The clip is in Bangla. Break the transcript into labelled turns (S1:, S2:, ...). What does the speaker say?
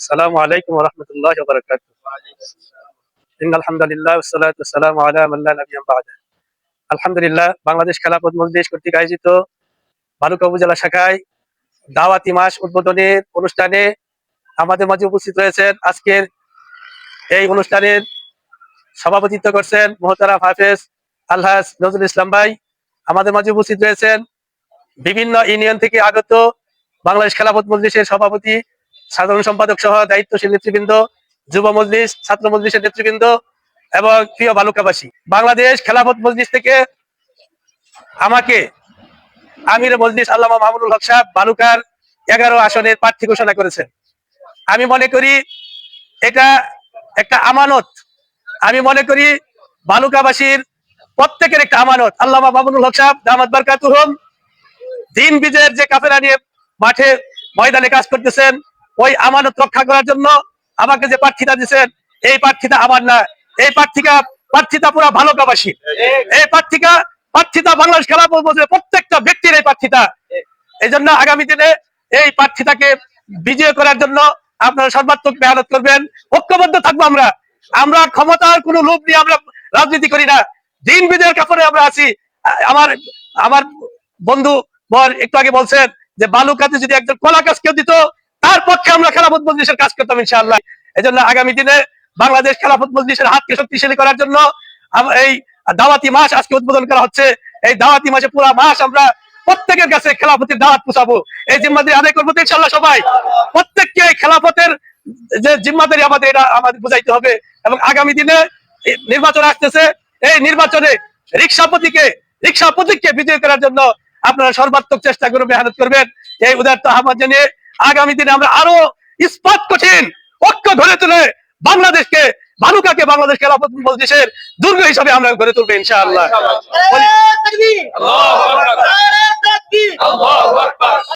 S1: আসসালামু আলাইকুম রহমতুল্লাহ বরকাত ইন আলহামদুলিল্লাহ সালাত সালাম আলা মাল্লা নবী বাদ আলহামদুলিল্লাহ, বাংলাদেশ খেলাপদ মজলিস কর্তৃক আয়োজিত বালুকা উপজেলা শাখায় দাওয়াতি মাস উদ্বোধনের অনুষ্ঠানে আমাদের মাঝে উপস্থিত রয়েছেন আজকের এই অনুষ্ঠানের সভাপতিত্ব করছেন মোহতারাফ হাফেজ আলহাজ নজরুল ইসলাম ভাই। আমাদের মাঝে উপস্থিত রয়েছেন বিভিন্ন ইউনিয়ন থেকে আগত বাংলাদেশ খেলাফত মজলিসের সভাপতি সাধারণ সম্পাদক সহ দায়িত্বশীল নেতৃবৃন্দ, যুব মজলিস, ছাত্র মজলিসের নেতৃবৃন্দ এবং প্রিয় বালুকাবাসী। বাংলাদেশ খেলাফত মজলিস থেকে আমাকে আমির মজলিস আল্লামা মাহমুদুল হক সাহেব বালুকার এগারো আসনের প্রার্থী ঘোষণা করেছেন। আমি মনে করি এটা একটা আমানত। আমি মনে করি বালুকাবাসীর প্রত্যেকের একটা আমানত। আল্লামা মাহমুদুল হক সাহেব, দামাত বারকাতুহম, দিন বিজয়ের যে কাফেরা নিয়ে মাঠে ময়দানে কাজ করতেছেন ওই আমানত রক্ষা করার জন্য আমাকে যে প্রার্থীতা দিচ্ছেন এই প্রার্থীতা আমার না এই প্রার্থিকা, প্রার্থিতা পুরা ভালোকাবাসী এই প্রার্থিকা, প্রার্থিতা বাংলাদেশ খেলা প্রত্যেকটা ব্যক্তির এই প্রার্থিতা। এই জন্য আগামী দিনে এই প্রার্থিতাকে বিজয় করার জন্য আপনারা সর্বাত্মক মেহনত করবেন। ঐক্যবদ্ধ থাকব আমরা। আমরা ক্ষমতার কোনো লোভ নিয়ে আমরা রাজনীতি করি না। দিন বিজয়ের কাপড়ে আমরা আছি। আমার আমার বন্ধু বর একটু আগে বলছেন যে বালুকাতে যদি একজন কলা কাজ কেউ দিত তার পক্ষে আমরা খেলাফত মজলিসের কাজ করতাম ইনশাআল্লাহ। এই জন্য আগামী দিনে বাংলাদেশ খেলাফত মজলিসের হাতকে শক্তিশালী করার জন্য এই দাওয়াতি মাস আজকে উদ্বোধন করা হচ্ছে। এই দাওয়াতি মাসে পুরো মাস আমরা প্রত্যেকের কাছে খেলাফতের দাওয়াত পুষাবো এই জিম্মাদারি আদায় করব ইনশাল্লাহ সবাই। প্রত্যেককে এই খেলাফতের যে জিম্মাদারি আমাদের এটা আমাদের বুঝাইতে হবে এবং আগামী দিনে নির্বাচন আসতেছে। এই নির্বাচনে রিক্সাপতিকে রিক্সাপতিকে বিজয় করার জন্য আপনারা সর্বাত্মক চেষ্টা করে মেহনত করবেন। এই উদার্ত আহ্বান জানিয়ে আগামী দিনে আমরা আরও ইস্পাত কঠিন ঐক্য ধরে তুলে বাংলাদেশকে বালুকাকে বাংলাদেশ খেলাফত দেশের দুর্গ হিসাবে আমরা গড়ে তুলবো ইনশাআল্লাহ।